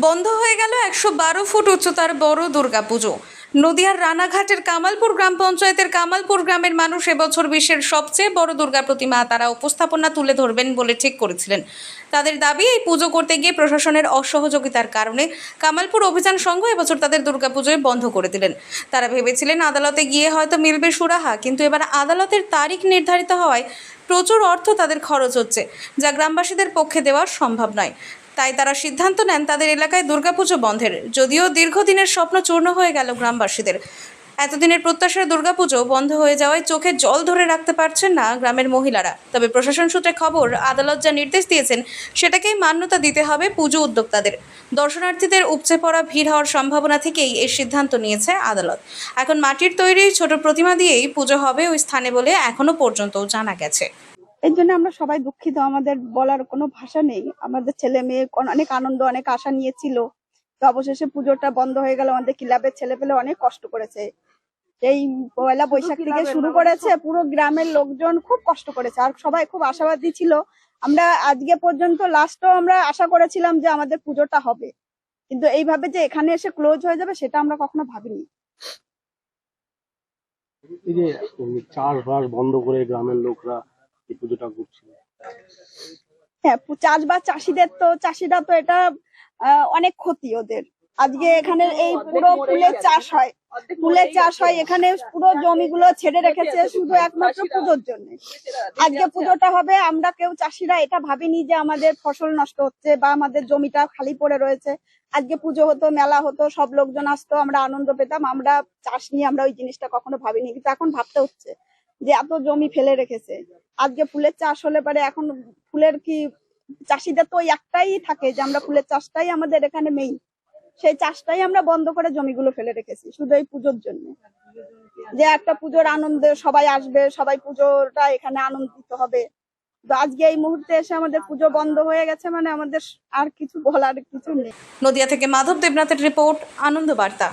বন্ধ হয়ে গেল একশো বারো ফুট উচ্চতার বড় দুর্গাপুজো। নদিয়ার রানাঘাটের কামালপুর গ্রাম পঞ্চায়েতের কামালপুর গ্রামের মানুষ এবছর বিশ্বের সবচেয়ে বড় দুর্গা প্রতিমা তারা উপস্থাপনা তুলে ধরবেন বলে ঠিক করেছিলেন। তাদের দাবি, এই পুজো করতে গিয়ে প্রশাসনের অসহযোগিতার কারণে কামালপুর অভিযান সংঘ এবছর তাদের দুর্গাপুজোয় বন্ধ করে দিলেন। তারা ভেবেছিলেন আদালতে গিয়ে হয়তো মিলবে সুরাহা, কিন্তু এবার আদালতের তারিখ নির্ধারিত হওয়ায় প্রচুর অর্থ তাদের খরচ হচ্ছে, যা গ্রামবাসীদের পক্ষে দেওয়া সম্ভব নয়। তাই তারা সিদ্ধান্ত নেন তাদের এলাকায় দুর্গাপুজো বন্ধের। যদিও দীর্ঘদিনের স্বপ্ন চূর্ণ হয়ে গেল গ্রামবাসীদের। এতদিনের প্রত্যাশায় দুর্গাপুজো বন্ধ হয়ে যাওয়ায় চোখে জল ধরে রাখতে পারছেন না গ্রামের মহিলারা। তবে প্রশাসন সূত্রে খবর, আদালত যা নির্দেশ দিয়েছেন, সেটাকেই মান্যতা দিতে হবে পুজো উদ্যোক্তাদের। দর্শনার্থীদের উপচে পড়া ভিড় হওয়ার সম্ভাবনা থেকেই এই সিদ্ধান্ত নিয়েছে আদালত। এখন মাটির তৈরি ছোট প্রতিমা দিয়েই পুজো হবে ওই স্থানে বলে এখনও পর্যন্ত জানা গেছে। এর জন্য আমরা সবাই দুঃখিত আমাদের বলার কোনো ভাষা নেই। আমাদের ছেলে মেয়ে অনেক আনন্দ অনেক আশা নিয়েছিল। তো অবশেষে পুজোটা বন্ধ হয়ে গেল আমাদের ক্লাবের ছেলে পেলে অনেক কষ্ট করেছে। এই পয়লা বৈশাখ থেকে শুরু করেছে পুরো গ্রামের লোকজন খুব কষ্ট করেছে। আর সবাই খুব আশাবাদী ছিল। আমরা আজকে পর্যন্ত লাস্টও আমরা আশা করেছিলাম যে আমাদের পুজোটা হবে। কিন্তু এইভাবে যে এখানে এসে ক্লোজ হয়ে যাবে সেটা আমরা কখনো ভাবিনি। এই যে চাষবাস বন্ধ করে গ্রামের লোকরা এই পুজোটা করছিল হ্যাঁ চাষবাস চাষিদের তো, চাষিরা তো এটা অনেক ক্ষতি ওদের। আজকে এখানে এই পুরো ফুলের চাষ হয়। ফুলের চাষ হয়, এখানে পুরো জমিগুলো ছেড়ে রেখেছে শুধু একমাত্র পুজোর জন্য। আজকে পুজোটা হবে, আমরা কেউ চাষিরা এটা ভাবিনি যে আমাদের ফসল নষ্ট হচ্ছে বা আমাদের জমিটা খালি পড়ে রয়েছে। আজকে পুজো হতো, মেলা হতো, সব লোকজন আসতো, আমরা আনন্দ পেতাম, আমরা চাষ নিয়ে আমরা ওই জিনিসটা কখনো ভাবিনি, কিন্তু এখন ভাবতে হচ্ছে। যে এত জমি ফেলে রেখেছে। আজকে ফুলের চাষ হলে পারে এখন ফুলের কি চাষিদের তো একটাই থাকে যে আমরা ফুলের চাষটাই আমাদের এখানে মেইন সেই চাষটাই আমরা বন্ধ করে জমিগুলো ফেলে রেখেছি শুধু এই পুজোর জন্য। যে একটা পুজোর আনন্দে সবাই আসবে, সবাই পুজোটা এখানে আনন্দিত হবে। আজকে এই মুহূর্তে এসে আমাদের পুজো বন্ধ হয়ে গেছে মানে আমাদের আর কিছু বলার কিছু নেই। নদিয়া থেকে মাধব দেবনাথের রিপোর্ট, আনন্দ বার্তা।